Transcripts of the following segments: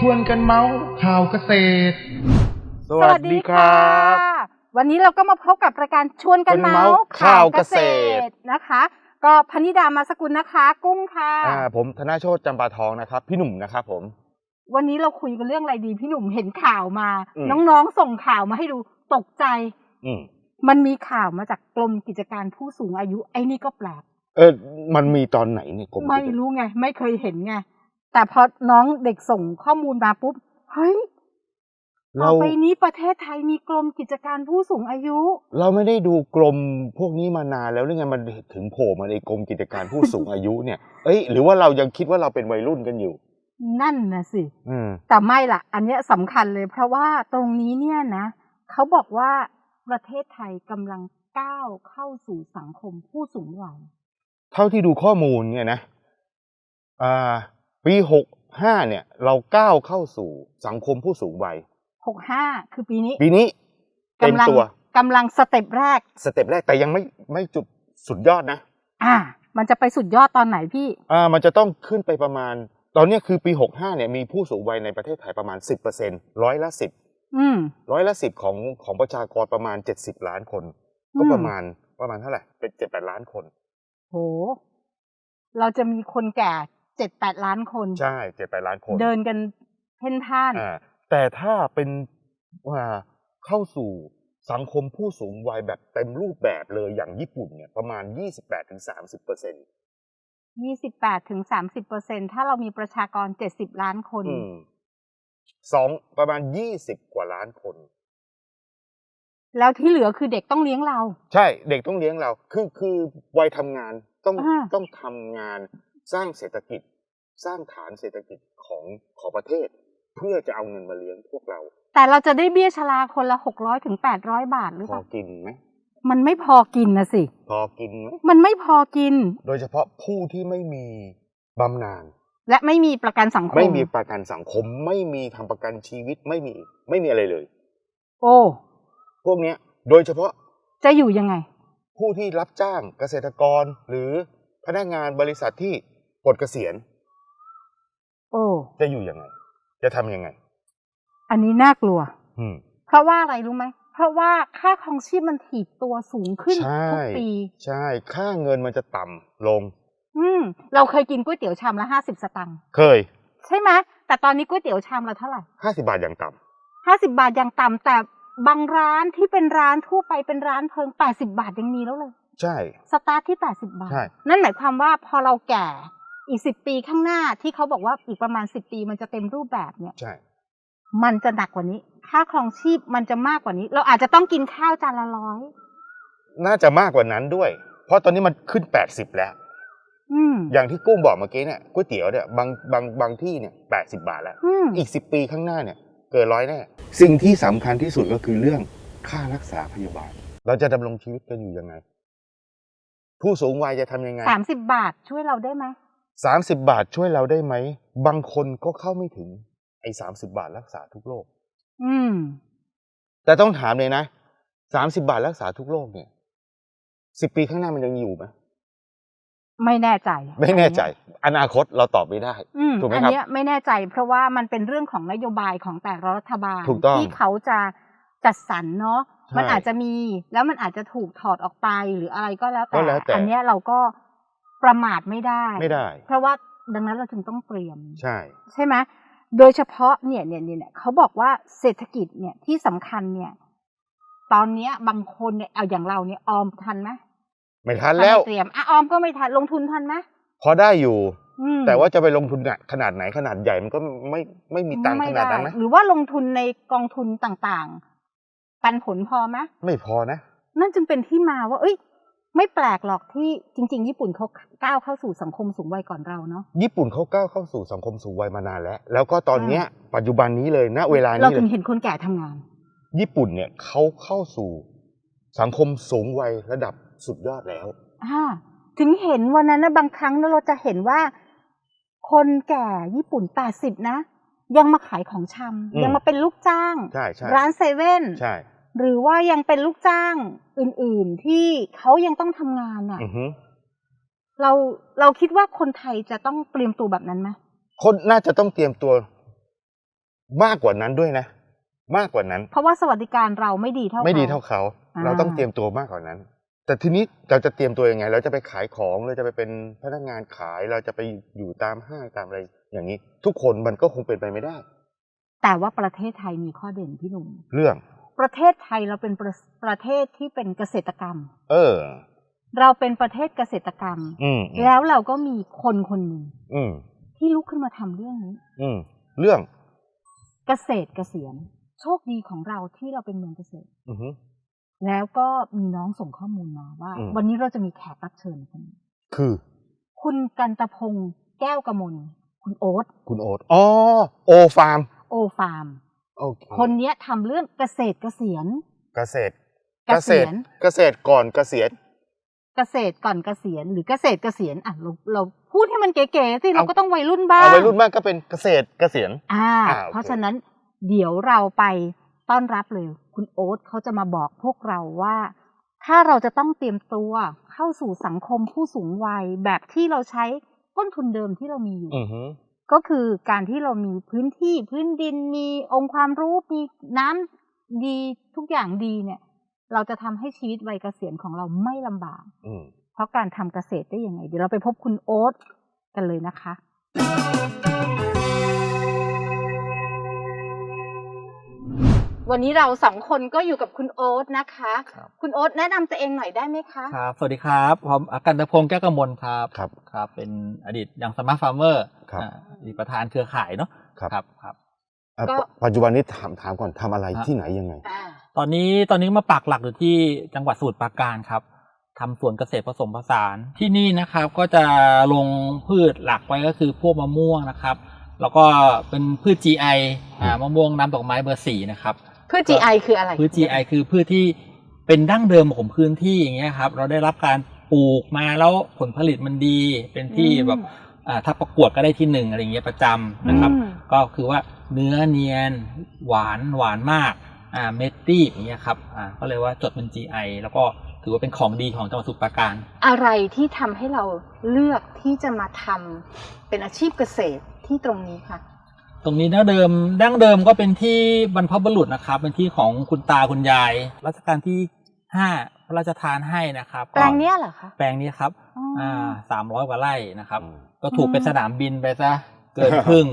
ชวนกันเมาส์ข่าวเกษตร สวัสดีครับ วันนี้เราก็มาพบกับรายการชวนกันชวนเมาเมาส์ส์ข่าวเกษตรนะคะ ก็พนิดามาสกุลนะคะ กุ้งค่ะอ่าผมธนาโชตจำปาทองนะครับ พี่หนุ่มนะครับผม วันนี้เราคุยกันเรื่องอะไรดี พี่หนุ่มเห็นข่าวมา อืม น้องๆส่งข่าวมาให้ดูตกใจ อืมมันมีข่าวมาจากกรมกิจการผู้สูงอายุไอ้นี่ก็แปลก เออมันมีตอนไหนเนี่ยกรมไม่รู้ไง ไม่เคยเห็นไง แต่พอน้องเด็กส่งข้อมูลมาปุ๊บเฮ้ยต่เราอไปนี้ประเทศไทยมีกรมกิจการผู้สูงอายุ เราไม่ได้ดูกรมพวกนี้มานานแล้วหรือไงมันถึงโผล่มาในกรมกิจการผู้สูงอายุเนี่ย เอ้ย หรือว่าเรายังคิดว่าเราเป็นวัยรุ่นกันอยู่ นั่นนะสิอืมแต่ไม่ล่ะอันเนี้ยสำคัญเลย เพราะว่าตรงนี้เนี่ยนะเขาบอกว่าประเทศไทยกำลังก้าวเข้าสู่สังคมผู้สูงวัย เท่าที่ดูข้อมูลเนี่ยนะอ่า ปีหกห้าเนี่ย เราก้าวเข้าสู่สังคมผู้สูงวัยหกห้าคือปีนี้ ปีนี้เต็มกำลังตัวกำลังสเต็ปแรก สเต็ปแรกแต่ยังไม่ไม่จุดสุดยอดนะ อ่า มันจะไปสุดยอดตอนไหนพี่ อ่า มันจะต้องขึ้นไปประมาณ ตอนเนี้ยคือปี65เนี่ยมีผู้สูงวัยในประเทศไทยประมาณ10%ร้อยละ10อืม ร้อยละ10ของของประชากรประมาณ70ล้านคน ก็ประมาณประมาณเท่าไหร่เป็น7 8ล้านคน โห เราจะมีคนแก่ เจ็ดแปดล้านคน ใช่7 8ล้านคน เดินกันเพ่นพ่านอ่าแต่ถ้าเป็นว่าเข้าสู่สังคมผู้สูงวัยแบบเต็มรูปแบบเลยอย่างญี่ปุ่นเนี่ยประมาณ 28-30%เปอร์เซ็นต์ยี่สิบแปดถึงสามสิบเปอร์เซ็นถ้าเรามีประชากรเจ็ดสิบล้านคนอืมสองประมาณ 20 กว่าล้านคน แล้วที่เหลือคือเด็กต้องเลี้ยงเรา ใช่ เด็กต้องเลี้ยงเรา คือคือวัยทำงานต้องอ่าต้องทำงาน สร้างเศรษฐกิจ สร้างฐานเศรษฐกิจของของประเทศ เพื่อจะเอาเงินมาเลี้ยงพวกเรา แต่เราจะได้เบี้ยชราคนละหกร้อยถึงแปดร้อยบาทหรือพเปอล่ากินไหมมันไม่พอกินนะสิ พอกินไหมมันไม่พอกินโดยเฉพาะผู้ที่ไม่มีบำนาญและไม่มีประกันสังคม ไม่มีประกันสังคมไม่มีทำประกันชีวิตไม่มีไม่มีอะไรเลย โอ้ พวกเนี้ยโดยเฉพาะจะอยู่ยังไง ผู้ที่รับจ้างเกษตรกรหรือพนักงานบริษัทที่ ปลดเกษียณโอ้จะอยู่ยังไง จะทำยังไง อันนี้น่ากลัว อืม เพราะว่าอะไรรู้ไหม เพราะว่าค่าครองชีพมันถีบตัวสูงขึ้นใช่ ทุกปี ใช่ ค่าเงินมันจะต่ำลง อืม เราเคยกินก๋วยเตี๋ยวชามละห้าสิบสตังค์เคยใช่ไหมแต่ตอนนี้ก๋วยเตี๋ยวชามละเท่าไหร่ห้าสิบาทอย่างต่ห้าสิบาทยังต่ำแต่บางร้านที่เป็นร้านทั่วไปเป็นร้านเพิงแปดสิบาทยังมีแล้วเลยำใช่ สตาร์ทที่แปดสิบาท ใช่ นั่นหมายความว่าพอเราแก่ อีกสิบปีข้างหน้าที่เขาบอกว่าอีกประมาณสิบปีมันจะเต็มรูปแบบเนี่ยใช่ มันจะหนักกว่านี้ ค่าครองชีพมันจะมากกว่านี้ เราอาจจะต้องกินข้าวจานละร้อยน่าจะมากกว่านั้นด้วย เพราะตอนนี้มันขึ้นแปดสิบแล้วอืมอย่างที่กุ้งบอกเมื่อกี้เนี่ยก๋วยเตี๋ยวเนี่ยบางบางบางที่เนี่ยแปดสิบาทแล้วอืมอีกสิบปีข้างหน้าเนี่ย เกินร้อยแน่สิ่งที่สำคัญที่สุดก็คือเรื่องค่ารักษาพยาบาล เราจะดำรงชีวิตกันอยู่ยังไง ผู้สูงวัยจะทำยังไงสามสิบบาทช่วยเราได้ไหม สามสิบบาทช่วยเราได้ไหม บางคนก็เข้าไม่ถึง ไอ้สามสิบาทรักษาทุกโรคอืม แต่ต้องถามเลยนะสามสิบาทรักษาทุกโรคเนี่ยสิบปีข้างหน้ามันยังอยู่ไหมไม่แน่ใจ ไม่แน่ใจ อนาคตเราตอบไม่ได้อืมถูกไหมอันครับเนี้ยไม่แน่ใจ เพราะว่ามันเป็นเรื่องของนโยบายของแต่ละรัฐบาลถูกต้องที่เขาจะจัดสรรเนาะใช่มันอาจจะมีแล้วมันอาจจะถูกถอดออกไปหรืออะไรก็แล้วก็แต่แล้วแต่ อันเนี้ยเราก็ ประมาทไม่ได้ ไม่ได้ เพราะว่าดังนั้นเราจึงต้องเตรียม ใช่ ใช่ไหมโดยเฉพาะเนี่ยเนี่ยเนี่ยเนี่ยเขาบอกว่าเศรษฐกิจเนี่ยที่สำคัญเนี่ย ตอนเนี้ยบางคนเนี่ยเอาอย่างเราเนี่ยออมทันไหมไม่ทันแล้วถ้าไม่เตรียมอะออมก็ไม่ทันลงทุนทันไหมพอได้อยู่อืมแต่ว่าจะไปลงทุนขนาดไหนขนาดใหญ่มันก็ไม่ไม่มีตังค์ขนาดนั้นนะหรือว่าลงทุนในกองทุนต่างๆ ปันผลพอไหมไม่พอนะ นั่นจึงเป็นที่มาว่า เอ้ย ไม่แปลกหรอกที่จริง ๆ ญี่ปุ่นเขาก้าวเข้าสู่สังคมสูงวัยก่อนเราเนาะญี่ปุ่นเขาก้าวเข้าสู่สังคมสูงวัยมานานแล้ว แล้วก็ตอนเนี้ยปัจจุบันนี้เลยณเวลาเรานี้เลถึงยเห็นคนแก่ทำงาน ญี่ปุ่นเนี่ยเขาเข้าสู่สังคมสูงวัยระดับสุดยอดแล้วอ่าถึงเห็นวันนั้นนะบางครั้งนะเราจะเห็นว่า คนแก่ญี่ปุ่นแปดสิบนะ ยังมาขายของชอืมำยังมาเป็นลูกจ้างใช่ใช่ร้านเซเว่นใช่ หรือว่ายังเป็นลูกจ้างอื่น ๆ ที่เขายังต้องทำงานอะ อือฮึเราเราคิดว่าคนไทยจะต้องเตรียมตัวแบบนั้นไหมคนน่าจะต้องเตรียมตัวมากกว่านั้นด้วยนะ มากกว่านั้น เพราะว่าสวัสดิการเราไม่ดีเท่าไม่ดีขเท่าเขา อ่าเราต้องเตรียมตัวมากกว่านั้น แต่ทีนี้เราจะเตรียมตัวยังไง เราจะไปขายของเราจะไปเป็นพนักงานขายเราจะไปอยู่ตามห้างตามอะไรอย่างนี้ ทุกคนมันก็คงเป็นไปไม่ได้ แต่ว่าประเทศไทยมีข้อเด่นพี่หนุ่ม เรื่อง ประเทศไทยเราเป็นประประเทศที่เป็นเกษตรกรรม เออ เราเป็นประเทศเกษตรกรรม อืมอืมแล้วเราก็มีคนคนหนึ่งอืมที่ลุกขึ้นมาทำเรื่องนี้ อืมเรื่อง เกษตรเกษียณโชคดีของเราที่เราเป็นเมืองเกษตร อือฮึ แล้วก็มีน้องส่งข้อมูลมาว่า อืม วันนี้เราจะมีแขกรับเชิญคนหนึ่งคือคุณกันตพงศ์แก้วกมลคุณโอ๊ตคุณโอ๊ตอ๋อโอฟาร์ม โอฟาร์ม โอเคคนเนี้ยทำเรื่องเกษตรเกษียณเกษตรเกษียณเกษตรก่อนเกษียณ เกษตรก่อนเกษียณหรือเกษตรเกษียณอะเราเราพูดให้มันเก๋ๆสิเอาเราก็ต้องวัยรุ่นบ้างเอาวัยรุ่นมากก็เป็นเกษตรเกษียณ อ่า อ่าโอเค เพราะฉะนั้นเดี๋ยวเราไปต้อนรับเลย คุณโอ๊ตเขาจะมาบอกพวกเราว่า ถ้าเราจะต้องเตรียมตัวเข้าสู่สังคมผู้สูงวัยแบบที่เราใช้ต้นทุนเดิมที่เรามีอยู่ อือฮึ ก็คือการที่เรามีพื้นที่พื้นดินมีองค์ความรู้มีน้ำดีทุกอย่างดีเนี่ย เราจะทำให้ชีวิตวัยเกษียณของเราไม่ลำบากอืมเพราะการทำเกษตรได้ยังไงเดี๋ยวเราไปพบคุณโอ๊ตกันเลยนะคะ วันนี้เราสองคนก็อยู่กับคุณโอ๊ตนะคะครับคุณโอ๊ตแนะนำตัวเองหน่อยได้ไหมคะ ครับ สวัสดีครับ ผมอากันตพงศ์แก้วกมลครับ ครับ ครับ เป็นอดีตยังสมาร์ทฟาร์มเมอร์ครับอดีตประธานเครือข่ายเนาะ ครับ ครับ ครับ อะก็ ปัจจุบันนี้ถามถามก่อนทำอะไรฮะที่ไหนยังไง อ่าตอนนี้ตอนนี้มาปักหลักอยู่ที่จังหวัดสมุทรปราการครับทำสวนเกษตรผสมผสานที่นี่นะครับ ก็จะลงพืชหลักไว้ก็คือพวกมะม่วงนะครับ แล้วก็เป็นพืช GI อ่ามะม่วงน้ำดอกไม้เบอร์สี่นะครับเพื่อ GI คืออะไร พืช GI คือพืชที่เป็นดั้งเดิมของพื้นที่อย่างเงี้ยครับ เราได้รับการปลูกมาแล้วผลผลิตมันดี เป็นที่อืมแบบอ่าถ้าประกวดก็ได้ที่หนึ่งอะไรเงี้ยประจำนะครับอืมก็คือว่าเนื้อเนียนหวานหวานมากอ่าเมตตี้อย่างเงี้ยครับอ่าก็เลยว่าจดเป็น GI แล้วก็ถือว่าเป็นของดีของจังหวัดสมุพรปราการ อะไรที่ทำให้เราเลือกที่จะมาทำเป็นอาชีพเกษตรที่ตรงนี้คะ ตรงนี้ดั้งเดิมดั้งเดิมก็เป็นที่บรรพบุรุษนะครับ เป็นที่ของคุณตาคุณยาย รัชกาลที่ห้าพระราชทานให้นะครับแปลงเนี้ยเหรอคะแปลงนี้ครับอ๋อออ่าสามร้อยกว่าไร่นะครับอืมก็ถูกเป็นอืมสนามบินไปซะเกินครึ่ง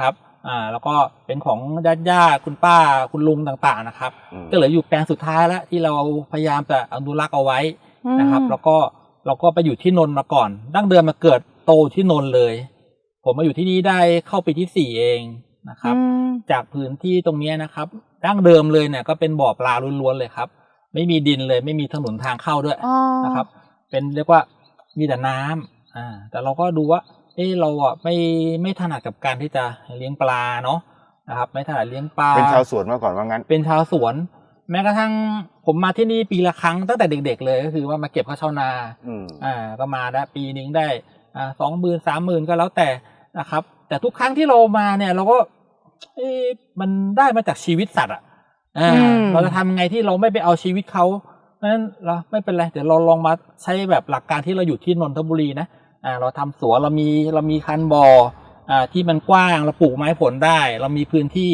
ครับอ่าแล้วก็เป็นของญาติญาติคุณป้าคุณลุงต่างๆนะครับอืมก็เหลืออยู่แปลงสุดท้ายแล้วที่เราพยายามจะอนุรักษ์เอาไว้นะครับอืมแล้วก็เราก็ไปอยู่ที่นนท์มาก่อน ดั้งเดิมมาเกิดโตที่นนท์เลย ผมมาอยู่ที่นี่ได้เข้าปีที่สี่เองนะครับอืมจากพื้นที่ตรงเนี้ยนะครับดั้งเดิมเลยเนี่ยก็เป็นบ่อปลาล้วนๆเลยครับ ไม่มีดินเลย ไม่มีถนนทางเข้าด้วยอ๋อนะครับ เป็นเรียกว่ามีแต่น้ำอ่าแต่เราก็ดูว่า เออเราอะไม่ไม่ถนัดกับการที่จะเลี้ยงปลาเนาะนะครับ ไม่ถนัดเลี้ยงปลาเป็นชาวสวนมาก่อนว่างั้น เป็นชาวสวนแม้กระทั่งผมมาที่นี่ปีละครั้งตั้งแต่เด็ก ๆ เลยก็คือว่ามาเก็บข้าวชาวนาอืมอ่าก็มาได้ปีหนึ่งได้อ่าสองหมื่นสามหมื่นก็แล้วแต่ นะครับ แต่ทุกครั้งที่เรามาเนี่ย เราก็เอ๊ะมันได้มาจากชีวิตสัตว์อะอ่าอืมเราจะทำไงที่เราไม่ไปเอาชีวิตเขาเพราะฉะนั้นเราไม่เป็นไรเดี๋ยวเราลองมาใช้แบบหลักการที่เราอยู่ที่นนทบุรีนะอ่าเราทำสวนเรามีเรามีคันบอ่ออ่าที่มันกว้างเราปลูกไม้ผลได้ เรามีพื้นที่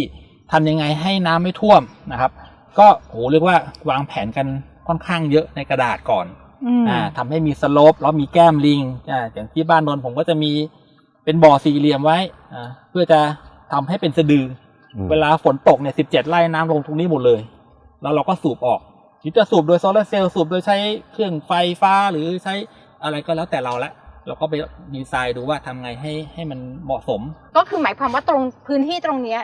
ทำยังไงให้น้ำไม่ท่วมนะครับ ก็โหเรียกว่าวางแผนกันค่อนข้างเยอะในกระดาษก่อนอืมอ่าทำให้มีสโลปแล้วมีแก้มลิงอ่าอย่างที่บ้านนนท์ผมก็จะมี เป็นบ่อสี่เหลี่ยมไว้อ่าเพื่อจะทำให้เป็นสะดืออืมเวลาฝนตกเนี่ยสิบเจ็ดไร่น้ำลงตรงนี้หมดเลย แล้วเราก็สูบออกหรือจะสูบโดยโซลาร์เซลล์สูบโดยใช้เครื่องไฟฟ้าหรือใช้อะไรก็แล้วแต่เราละเราก็ไปดีไซน์ดูว่าทำไงให้ให้มันเหมาะสม ก็คือหมายความว่าตรงพื้นที่ตรงเนี้ย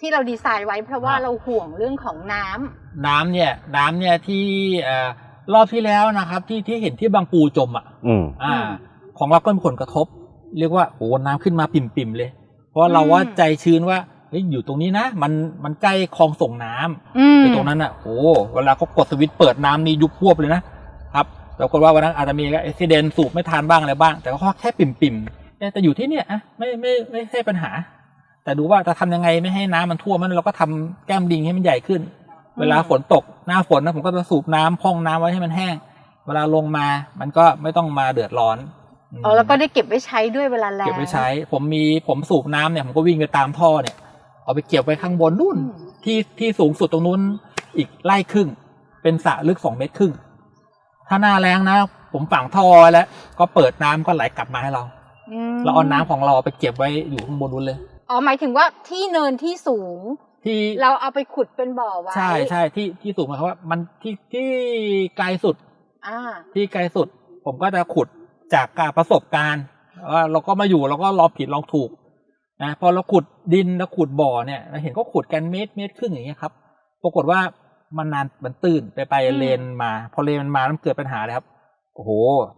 ที่เราดีไซน์ไว้เพราะว่าครับเราห่วงเรื่องของน้ำน้ำเนี่ย น้ำเนี่ยที่เอ่อรอบที่แล้วนะครับ ที่ที่เห็นที่บางปูจมอะอืมอ่าอืมของเราก็มีผลกระทบ เรียกว่าโอ้น้ำขึ้นมาปิ่มๆเลย เพราะเราอืมว่าใจชื้นว่าเฮ้ยอยู่ตรงนี้นะมันมันใกล้คลองส่งน้ำอืมแต่ตรงนั้นอะโอ้เวลาเขากดสวิตช์เปิดน้ำนี่ยุบพวบเลยนะครับปรากฏว่าวันนั้นอาจจะมีอุบิเหตุสูบไม่ทานบ้างอะไรบ้าง แต่ก็แค่ปิ่มๆแต่อยู่ที่เนี่ยอะไม่ไม่ไม่ใช่ปัญหา แต่ดูว่าจะทำยังไงไม่ให้น้ำมันท่วมมันเราก็ทำแก้มลิงให้มันใหญ่ขึ้น เวลาฝนตกหน้าฝนนะผมก็จะสูบน้ำพองน้ำไว้ให้มันแห้ง เวลาลงมามันก็ไม่ต้องมาเดือดร้อน มอ๋อแล้วก็ได้เก็บไว้ใช้ด้วยเวลาแล้งเก็บไว้ใช้ ผมมีผมสูบน้ำเนี่ยผมก็วิ่งไปตามท่อเนี่ย เอาไปเก็บไว้ข้างบนนู่นอืมที่ที่สูงสุดตรงนู้นอีกไร่ครึ่ง เป็นสระลึกสองเมตรครึ่ง ถ้าหน้าแรงนะ ผมฝังท่อไว้แล้ว ก็เปิดน้ำก็ไหลกลับมาให้เรามเราเอาน้ำของเราไปเก็บไว้อยู่ข้างบนนู้นเลยอ๋อหมายถึงว่าที่เนินที่สูงที่เราเอาไปขุดเป็นบ่อไว้ใช่ใช่ที่ที่สูงหมายความว่า มันที่ที่ไกลสุด อ่า ที่ไกลสุด ผมก็จะขุด จากการประสบการณ์ว่าเราก็มาอยู่เราก็ลองผิดลองถูกนะพอเราขุดดินแล้วขุดบ่อเนี่ยเราเห็นก็ขุดกันเมตรเมตรครึ่งอย่างเงี้ยครับปรากฏว่ามันนานมันตื้นไปไปอืมเลนมา พอเลนมันมาแล้วมันเกิดปัญหาเลยครับโอ้โห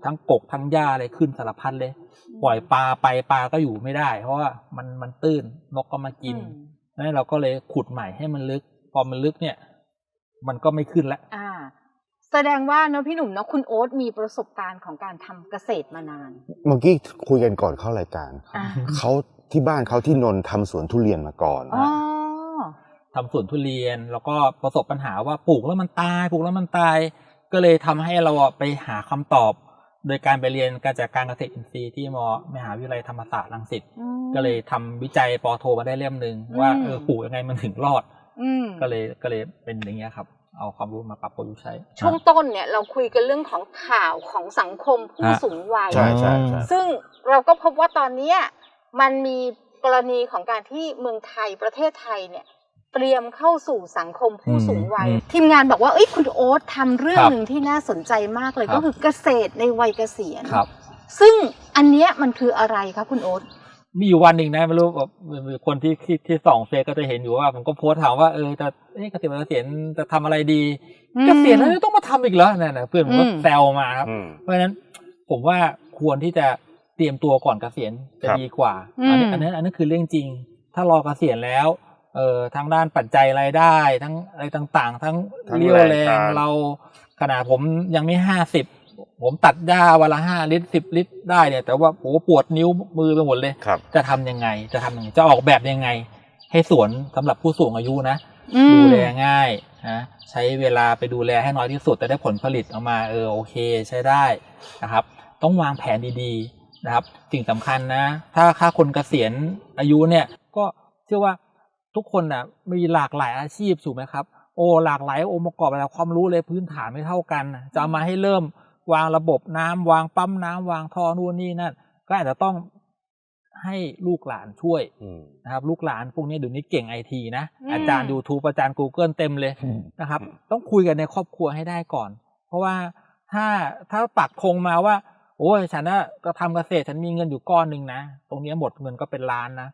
ทั้งกกทั้งหญ้าอะไรขึ้นสารพัดเลย ปล่อยปลาไปปลาก็อยู่ไม่ได้ เพราะว่ามันมันตื้นนกก็มากินอืมนั่นเราก็เลยขุดใหม่ให้มันลึก พอมันลึกเนี่ย มันก็ไม่ขึ้นแล้วอ่า แสดงว่าเนอะพี่หนุ่มเนอะคุณโอ๊ตมีประสบการณ์ของการทำเกษตรมานาน เมื่อกี้คุยกันก่อนเข้ารายการอ่า เขาที่บ้านเขาที่นนท์ทำสวนทุเรียนมาก่อน อ๋อ ทำสวนทุเรียนแล้วก็ประสบปัญหาว่าปลูกแล้วมันตายปลูกแล้วมันตาย ก็เลยทำให้เราอะไปหาคำตอบ โดยการไปเรียนการจัดการเกษตรอินทรีย์ที่มมหาวิทยาลัยธรรมศาสตร์รังสิตอืม ก็เลยทำวิจัยปอโทมาได้เล่มหนึ่งอืมว่าเออปลูกยังไงมันถึงรอด อืมก็เลยก็เลยเป็นอย่างเงี้ยครับ เอาความรู้มาปรับประยุกต์ใช้ ช่วงต้นเนี่ยเราคุยกันเรื่องของข่าวของสังคมผู้ฮะสูงวัยใช่ใช่ใช่ซึ่งเราก็พบว่าตอนเนี้ยมันมีกรณีของการที่เมืองไทยประเทศไทยเนี่ยเตรียมเข้าสู่สังคมผู้สูงวัยอืมทีมงานบอกว่าเอ้ยคุณโอ๊ตทำเรื่องครับหนึ่งที่น่าสนใจมากเลยครับก็คือเกษตรในวัยเกษียณครับซึ่งอันเนี้ยมันคืออะไรคะคุณโอ๊ต มีอยู่วันหนึ่งนะไม่รู้แบบมีคนที่ที่ที่ส่องเฟซก็จะเห็นอยู่ว่า ผมก็โพสต์ถามว่าเออจะเอ๊ะเกษียณเกษียณจะทำอะไรดีอืมเกษียณแล้วต้องมาทำอีกเหรอเนี่ยนะเพื่อนผมก็อืมแซวมาครับอืมเพราะฉะนั้นผมว่าควรที่จะเตรียมตัวก่อนเกษียณจะครับดีกว่าอืมอันนี้อันนั้นอันนั้นคือเรื่องจริง ถ้ารอเกษียณแล้วเอ่อทางด้านปัจจัยรายได้ทั้งอะไรต่างๆ ทั้งทั้งเรี่ยวแรงแรงกายเราขนาดผมยังไม่ห้าสิบ ผมตัดหญ้าวันละห้าลิตรสิบลิตรได้เนี่ยแต่ว่าโอ้ปวดนิ้วมือไปหมดเลย ครับ จะทำยังไงจะทำยังไงจะออกแบบยังไง ให้สวนสำหรับผู้สูงอายุนะ อืม ดูแลง่ายนะใช้เวลาไปดูแลให้น้อยที่สุด แต่ได้ผลผลิตออกมาเออโอเคใช้ได้นะครับ ต้องวางแผนดีๆนะครับ สิ่งสำคัญนะ ถ้าค่าคนเกษียณอายุเนี่ย ก็เชื่อว่าทุกคนนะมีหลากหลายอาชีพถูกไหมครับ โอ้หลากหลายองค์ประกอบอะไรความรู้เลยพื้นฐานไม่เท่ากันนะจะเอามาให้เริ่ม วางระบบน้ำวางปั๊มน้ำวางท่อนู่นนี่นั่นก็อาจจะต้องให้ลูกหลานช่วยอืมนะครับ ลูกหลานพวกนี้เดี๋ยวนี้เก่งไอทีนะอืมอาจารย์ YouTube อาจารย์ Google เต็มเลยนะครับ ต้องคุยกันในครอบครัวให้ได้ก่อน เพราะว่าถ้าถ้าปักธงมาว่า โอ้ยฉันน่ะก็ทำเกษตรฉันมีเงินอยู่ก้อนหนึ่งนะ ตรงเนี้ยหมดเงินก็เป็นล้านนะ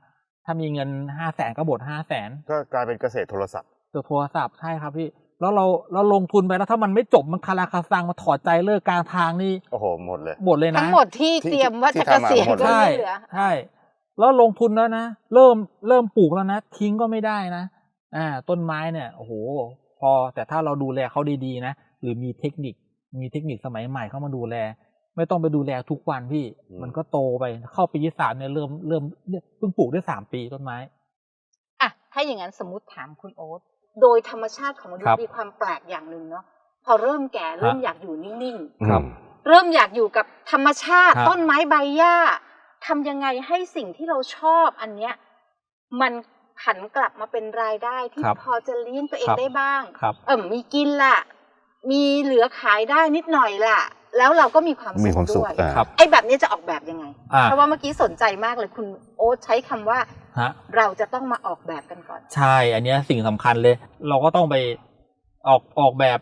ถ้ามีเงินห้าแสนก็หมดห้าแสนก็กลายเป็นเกษตรโทรศัพท์ตัวโทรศัพท์ใช่ครับพี่ แล้วเราเราลงทุนไปแล้วถ้ามันไม่จบมันคาราคาซังมาถอดใจเลิกกลางทางนี่โอ้โหหมดเลยหมดเลยนะทั้งหมดที่ที่เตรียมว่าที่จะเกษียณทำมาหมดก็ใช่ไม่เหลือใช่แล้วลงทุนแล้วนะเริ่มเริ่มปลูกแล้วนะทิ้งก็ไม่ได้นะอ่าต้นไม้เนี่ยโอ้โห พอแต่ถ้าเราดูแลเขาดีๆนะหรือมีเทคนิคมีเทคนิคสมัยใหม่เข้ามาดูแล ไม่ต้องไปดูแลทุกวันพี่อืมมันก็โตไปเข้าปีที่สามเนี่ยเริ่มเริ่มเนี่ยเพิ่งปลูกได้สามปีต้นไม้อะถ้าอย่างนั้นสมมติถามคุณโอ๊ต โดยธรรมชาติของมนุษครัย์บมีความแปลกอย่างหนึ่งเนาะพอเริ่มแก่เริ่มฮะอยากอยู่นิ่งครับๆเริ่มอยากอยู่กับธรรมชาติฮะต้นไม้ใบหญ้าทำยังไงให้สิ่งที่เราชอบอันเนี้ยมันผันกลับมาเป็นรายได้ที่ครับพอจะเลี้ยงตัวเองครับได้บ้างครับเออมีกินล่ะมีเหลือขายได้นิดหน่อยล่ะแล้วเราก็มีความมีสุขความสุขด้วยอ่าครับไอ้แบบนี้จะออกแบบยังไงอ่าเพราะว่าเมื่อกี้สนใจมากเลยคุณโอ๊ตใช้คำว่าฮะ เราจะต้องมาออกแบบกันก่อน ใช่ อันเนี้ยสิ่งสำคัญเลย เราก็ต้องไปออกออกแบบ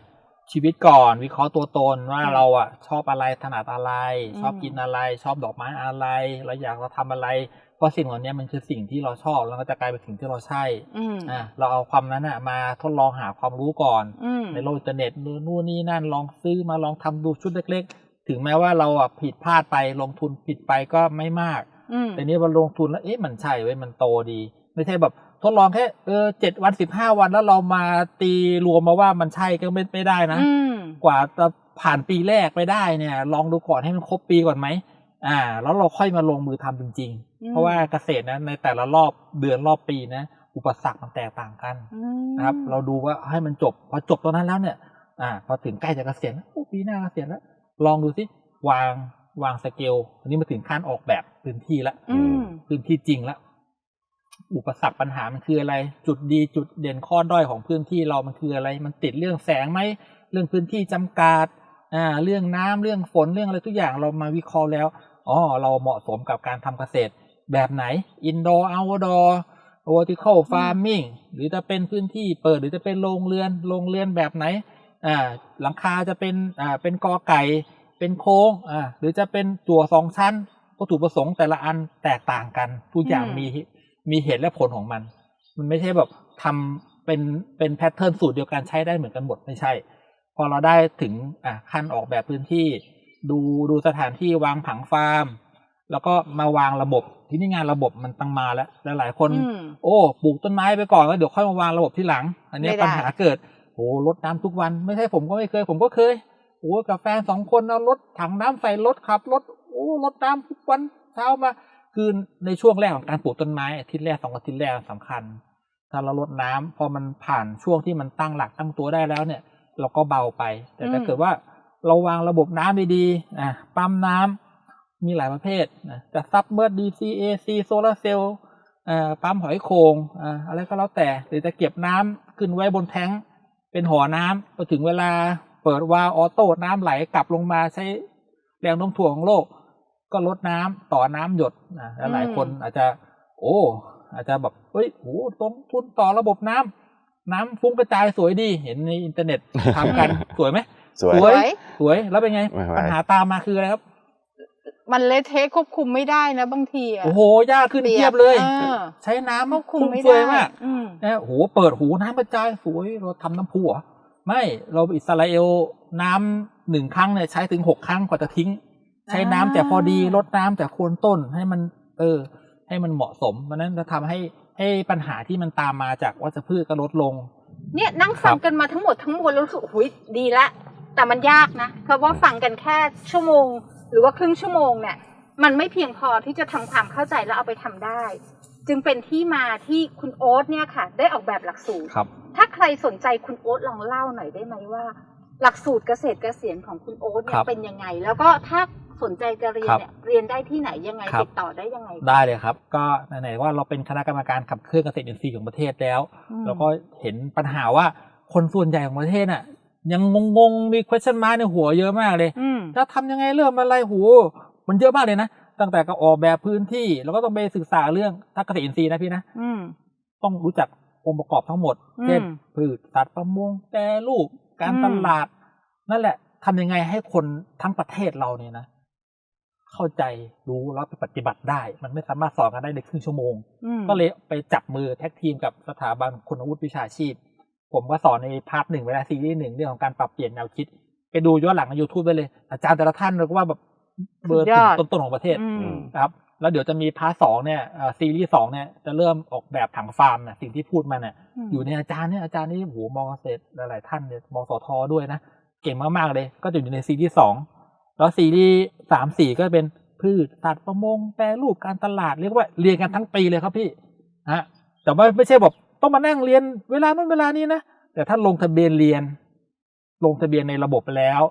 ชีวิตก่อน วิเคราะห์ตัวตนว่าอืมเราอะ ชอบอะไรถนัดอะไรอืมชอบกินอะไร ชอบดอกไม้อะไร เราอยากจะทำอะไร เพราะสิ่งเหล่านี้มันคือสิ่งที่เราชอบแล้วก็จะกลายเป็นสิ่งที่เราใช่อืมอะเราเอาความนั้นอะมาทดลองหาความรู้ก่อนอืมในโลกอินเทอร์เน็ตดูนู่นนี่นั่นลองซื้อมาลองทำดูชุดเล็ก ๆ ถึงแม้ว่าเราอะผิดพลาดไปลงทุนผิดไปก็ไม่มากอืม แต่นี้มันลงทุนแล้วเอ๊ะมันใช่เว้ยมันโตดี ไม่ใช่แบบทดลองแค่เออเจ็ดวันสิบห้าวันแล้วเรามาตีรวมมาว่ามันใช่ก็ไม่ไม่ได้นะอืมกว่าจะผ่านปีแรกไปได้เนี่ย ลองดูก่อนให้มันครบปีก่อนไหมอ่า แล้วเราค่อยมาลงมือทำจริงอืมๆเพราะว่าเกษตรนะในแต่ละรอบเดือนรอบปีนะ อุปสรรคมันแตกต่างกันอืมนะครับ เราดูว่าให้มันจบ พอจบตรงนั้นแล้วเนี่ย อ่า พอถึงใกล้จะเกษียณโอ้ปีหน้าเกษียณแล้ว ลองดูสิวางวางสเกลอันนี้มาถึงขั้นออกแบบ พื้นที่ละอืมพื้นที่จริงแล้วอุปสรรคปัญหามันคืออะไร จุดดีจุดเด่นข้อด้อยของพื้นที่เรามันคืออะไร มันติดเรื่องแสงไหมเรื่องพื้นที่จำกัดอ่าเรื่องน้ำเรื่องฝนเรื่องอะไรทุกอย่างเรามาวิเคราะห์แล้วอ๋อเราเหมาะสมกับการทำเกษตร แบบไหน indoor outdoor vertical farming หรือจะเป็นพื้นที่เปิดหรือจะเป็นโรงเรือนโรงเรือนแบบไหนอ่าหลังคาจะเป็นอ่าเป็นกอไก่เป็นโค้งอ่าหรือจะเป็นจั่วสองชั้น วัตถุประสงค์แต่ละอันแตกต่างกันทุกอย่างอืมมีมีเหตุและผลของมัน มันไม่ใช่แบบทำเป็นเป็นแพทเทิร์นสูตรเดียวกันใช้ได้เหมือนกันหมดไม่ใช่ พอเราได้ถึงอะขั้นออกแบบพื้นที่ ดูดูสถานที่วางผังฟาร์ม แล้วก็มาวางระบบที่นี่งานระบบมันตั้งมาแล้วหลายๆคนอืมโอ้ปลูกต้นไม้ไปก่อนแล้วเดี๋ยวค่อยมาวางระบบที่หลัง อันเนี้ยไม่ได้ปัญหาเกิดโอ้รดน้ำทุกวันไม่ใช่ผมก็ไม่เคย ผมก็เคยโอ้กับแฟนสองคนเอารถถังน้ำใส่รถขับรถ โอ้รดน้ำทุกวันเช้ามา คือในช่วงแรกของการปลูกต้นไม้อาทิตย์แรกสองอาทิตย์แรกสำคัญ ถ้าเราลดน้ำพอมันผ่านช่วงที่มันตั้งหลักตั้งตัวได้แล้วเนี่ย เราก็เบาไป แต่ถ้าเกิดว่าเราวางระบบน้ำดีๆอะปั๊มน้ำมีหลายประเภทนะจะซับเมอร์ดีซีเอซีโซลาเซลล์ปั๊มหอยโขงอ่าอะไรก็แล้วแต่ หรือจะเก็บน้ำขึ้นไว้บนแท้งเป็นหัวน้ำพอถึงเวลาเปิดวาล์วออโต้น้ำไหลกลับลงมาใช้แรงโน้มถ่วงของโลก ก็ลดน้ำต่อน้ำหยดนะแล้วหลายคนอาจจะ โอ้ อาจจะแบบเฮ้ยโหต้นทุนต่อระบบน้ำน้ำฟุ้งกระจายสวยดี เห็นในอินเทอร์เน็ตทำกันสวยไหมสวย สวยสวยแล้วเป็นไงไม่ไหวปัญหาตามมาคืออะไรครับ มันเละเทะควบคุมไม่ได้นะบางทีอะโอ้โหยากขึ้นเทียบเลยออใช้น้ำควบคุมไม่ฟุ่ได้เฟือยมากอืมนะโอ้โหเปิดหูน้ำกระจายสวยเราทำน้ำพุเหรอไม่เราอิสราเอลน้ำหนึ่งครั้งเนี่ยใช้ถึงหกครั้งกว่าจะทิ้ง ใช้น้ำแต่พอดีลดน้ำแต่โคนต้นให้มันเออ ให้มันเหมาะสมมันนั้นจะทำให้ให้ปัญหาที่มันตามมาจากวัชพืชก็ลดลง เนี่ยนั่งฟังครับกันมาทั้งหมดทั้งมวลแล้วรู้สึกหุยดีละ แต่มันยากนะ เพราะว่าฟังกันแค่ชั่วโมง หรือว่าครึ่งชั่วโมงเนี่ยมันไม่เพียงพอที่จะทำความเข้าใจแล้วเอาไปทำได้ จึงเป็นที่มาที่คุณโอ๊ตเนี่ยค่ะ ได้ออกแบบหลักสูตรครับ ถ้าใครสนใจคุณโอ๊ตลองเล่าหน่อยได้ไหมว่า หลักสูตรเกษตรเกษียณของคุณโอ๊ตเนี่ครัยบเป็นยังไง แล้วก็ถ้า สนใจจะเรียนเนี่ยเรียนได้ที่ไหนยังไงครับติดต่อได้ยังไง ได้เลยครับ ก็ไหนๆว่าเราเป็นคณะกรรมการขับเคลื่อนเกษตรอินทรีย์ของประเทศแล้วอืมแล้วก็เห็นปัญหาว่าคนส่วนใหญ่ของประเทศน่ะยังงงๆมี question mark ในหัวเยอะมากเลยอืมจะทำยังไงเรื่องอะไรโหมันเยอะมากเลยนะตั้งแต่ก็ออกแบบพื้นที่แล้วก็ต้องไปศึกษาเรื่องถ้าเกษตรอินทรีย์นะพี่นะอืมต้องรู้จักองค์ประกอบทั้งหมดอืมเช่นพืชสัตว์ประมงแปรรูปการอืมตลาด นั่นแหละทำยังไงให้คนทั้งประเทศเราเนี่ยนะ เข้าใจรู้แล้วไปปฏิบัติได้ มันไม่สามารถสอนกันได้ในครึ่งชั่วโมงอืมก็เลยไปจับมือแท็กทีมกับสถาบันคุณวุฒิวิชาชีพ ผมก็สอนในพาร์ทหนึ่งเวลาซีรีส์หนึ่งเรื่องของการปรับเปลี่ยนแนวคิด ไปดูย้อนหลังใน YouTube ได้เลย อาจารย์แต่ละท่านเราก็ว่าแบบเบอร์สุดยอดต้นๆของประเทศอืมนะครับ แล้วเดี๋ยวจะมีพาร์ทสองเนี่ยเอ่อซีรีส์สองเนี่ยจะเริ่มออกแบบถังฟาร์มเนี่ยสิ่งที่พูดมาเนี่ยอยู่ในอาจารย์เนี่ยอาจารย์นี่โหมองเกษตรหลาย ๆ ท่านเนี่ยมองสอทอด้วยนะเก่งมากๆเลย ก็จะอยู่ในซีรีส์สอง แล้วซีรีส์สามสี่ก็เป็นพืชสัตว์ประมงแปรรูปการตลาดเรียกว่าเรียนกันทั้งปีเลยครับพี่ฮะแต่ว่าไม่ใช่แบบต้องมานั่งเรียนเวลานั้นเวลานี้นะแต่ถ้าลงทะเบียนเรียน ลงทะเบียนในระบบไปแล้ว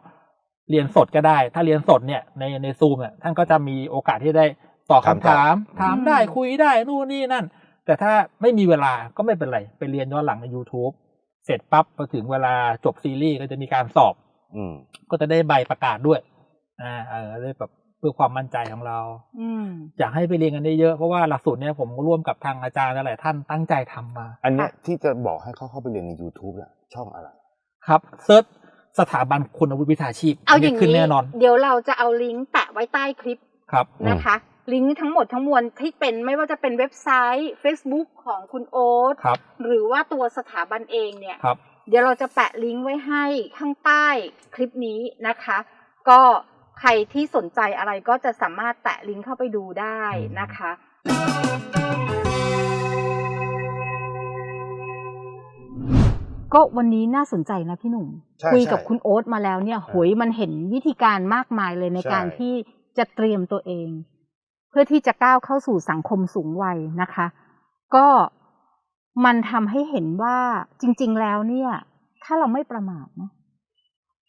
เรียนสดก็ได้ ถ้าเรียนสดเนี่ยในในซูมเนี่ยท่านก็จะมีโอกาสที่ได้ตอบคำถาม ถามได้อืมคุยได้นู่นนี่นั่น แต่ถ้าไม่มีเวลาก็ไม่เป็นไร ไปเรียนย้อนหลังใน YouTube เสร็จปั๊บพอถึงเวลาจบซีรีส์ก็จะมีการสอบอืมก็จะได้ใบประกาศด้วย อ่าเออได้แบบเพื่อความมั่นใจของเรา อืมอยากให้ไปเรียนกันได้เยอะเพราะว่าหลักสูตรเนี้ยผมก็ร่วมกับทางอาจารย์หลายๆท่านตั้งใจทำมา อันเนี้ยที่จะบอกให้เขาเข้าไปเรียนใน YouTube อะช่องอะไร ครับเซิร์ชสถาบันคุณวุฒิวิชาชีพ เอาอย่างขึ้นนี้แน่นอน เดี๋ยวเราจะเอาลิงก์แปะไว้ใต้คลิปครับนะคะ ลิงก์ทั้งหมดทั้งมวลที่เป็นไม่ว่าจะเป็นเว็บไซต์ Facebook ของคุณโอ๊ตครับหรือว่าตัวสถาบันเองเนี่ยครับเดี๋ยวเราจะแปะลิงก์ไว้ให้ข้างใต้คลิปนี้นะคะ ก็ ใครที่สนใจอะไรก็จะสามารถแตะลิงก์เข้าไปดูได้นะคะ ก็วันนี้น่าสนใจนะพี่หนุ่ม ใช่คุยกับใช่ คุณโอ๊ตมาแล้วเนี่ยใช่โหยมันเห็นวิธีการมากมายเลยในใช่การที่จะเตรียมตัวเอง เพื่อที่จะก้าวเข้าสู่สังคมสูงวัยนะคะ ก็มันทำให้เห็นว่าจริง ๆ แล้วเนี่ย ถ้าเราไม่ประมาทนะ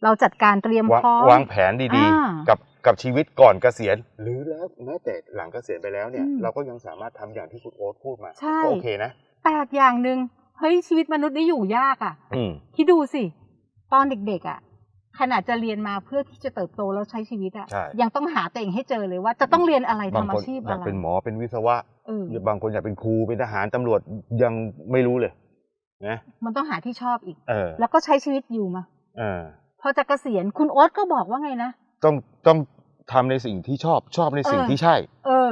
เราจัดการเตรียมวาพร้อมวางแผนดีอ่าๆกับกับชีวิตก่อนเกษียณ หรือแล้วแม้แต่หลังเกษียณไปแล้วเนี่ยอืมเราก็ยังสามารถทำอย่างที่คุณโอ๊ตพูดมาใช่ก็โอเคนะแปลกอย่างหนึ่งเฮ้ยชีวิตมนุษย์นี่อยู่ยากอะอืมคิดดูสิ ตอนเด็กๆอะขนาดจะเรียนมาเพื่อที่จะเติบโตแล้วใช้ชีวิตอะใช่ยังต้องหาตัวเองให้เจอเลยว่าจะต้องเรียนอะไรบางทำคอานชีพออะยากไรเป็นหมอเป็นวิศวะเออบางคนอยากเป็นครูเป็นทหารตำรวจยังไม่รู้เลยนะมันต้องหาที่ชอบอีกเออแล้วก็ใช้ชีวิตอยู่มาเออ พอจะเกษียณคุณโอ๊ตก็บอกว่าไงนะ ต้องต้องทำในสิ่งที่ชอบชอบในสิ่งเออ ที่ใช่ เออ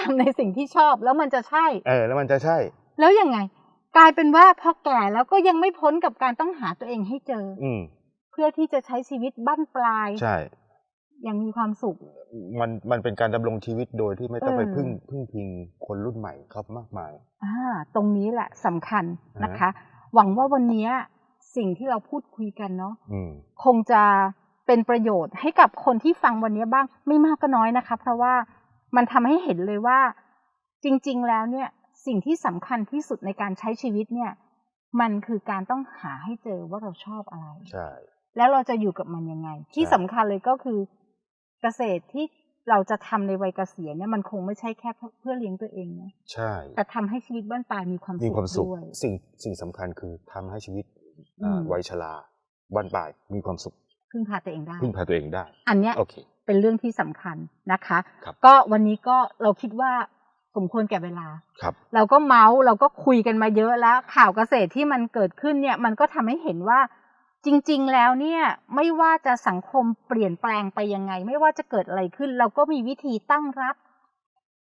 ทำในสิ่งที่ชอบแล้วมันจะใช่ เออ แล้วมันจะใช่ แล้วยังไง กลายเป็นว่าพอแก่แล้วก็ยังไม่พ้นกับการต้องหาตัวเองให้เจอ อืมเพื่อที่จะใช้ชีวิตบั้นปลายใช่ อย่างมีความสุข มันมันเป็นการดำรงชีวิตโดยที่ไม่ต้องเออไปพึ่งพึ่งพิงคนรุ่นใหม่ครับมากมาย อ่าตรงนี้แหละสำคัญนะคะ หวังว่าวันนี้ สิ่งที่เราพูดคุยกันเนาะอืมคงจะเป็นประโยชน์ให้กับคนที่ฟังวันนี้บ้างไม่มากก็น้อยนะคะ เพราะว่ามันทำให้เห็นเลยว่า จริง ๆ แล้วเนี่ยสิ่งที่สำคัญที่สุดในการใช้ชีวิตเนี่ย มันคือการต้องหาให้เจอว่าเราชอบอะไรใช่แล้วเราจะอยู่กับมันยังไง ที่สำคัญเลยก็คือเกษตรที่เราจะทำในวัยเกษียณเนี่ยมันคงไม่ใช่แค่เพื่อเลี้ยงตัวเองนะใช่ แต่ทำให้ชีวิตบ้านปลายมีความมีสุขความสุขด้วยสิ่งสิ่งสำคัญคือทำให้ชีวิตอืมอ่า วัยชราบ้านปลายมีความสุขพึ่งพาตัวเองได้พึ่งพาตัวเองได้ อันเนี้ยโอเคเป็นเรื่องที่สำคัญนะคะครับก็วันนี้ก็เราคิดว่าสมควรแก่เวลาครับเราก็เมาส์เราก็คุยกันมาเยอะแล้ว ข่าวเกษตรที่มันเกิดขึ้นเนี่ยมันก็ทำให้เห็นว่าจริง ๆ แล้วเนี่ยไม่ว่าจะสังคมเปลี่ยนแปลงไปยังไง ไม่ว่าจะเกิดอะไรขึ้น เราก็มีวิธีตั้งรับ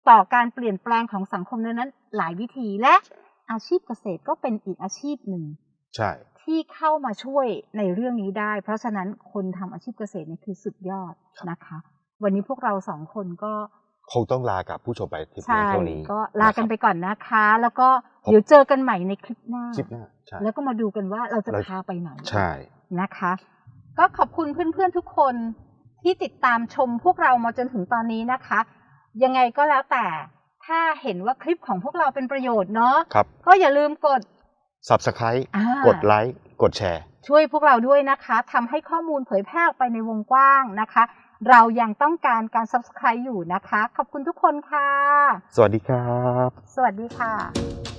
ต่อการเปลี่ยนแปลงของสังคมนั้น หลายวิธีและอาชีพเกษตรก็เป็นอีกอาชีพหนึ่ง ใช่ ที่เข้ามาช่วยในเรื่องนี้ได้ เพราะฉะนั้นคนทำอาชีพเกษตรเนี่ยคือสุดยอดนะคะ วันนี้พวกเราสองคนก็ คงต้องลากับผู้ชมไปเพียงใช่เท่านี้ก็ลากันไปะคก่อนนะคะ แล้วก็ผมเดี๋ยวเจอกันใหม่ในคลิปหน้ารับคลิปหน้าใช่แล้วก็มาดูกันว่าเราจะเราพาไปไหนใช่นะคะ ก็ขอบคุณเพื่อนๆทุกคนที่ติดตามชมพวกเรามาจนถึงตอนนี้นะคะ ยังไงก็แล้วแต่ถ้าเห็นว่าคลิปของพวกเราเป็นประโยชน์เนาะครับก็อย่าลืมกด subscribe อ่ากดไลค์กดแชร์ ช่วยพวกเราด้วยนะคะทำให้ข้อมูลเผยแพร่ออกไปในวงกว้างนะคะ เรายังต้องการการ subscribe อยู่นะคะ ขอบคุณทุกคนค่ะ สวัสดีครับ สวัสดีค่ะ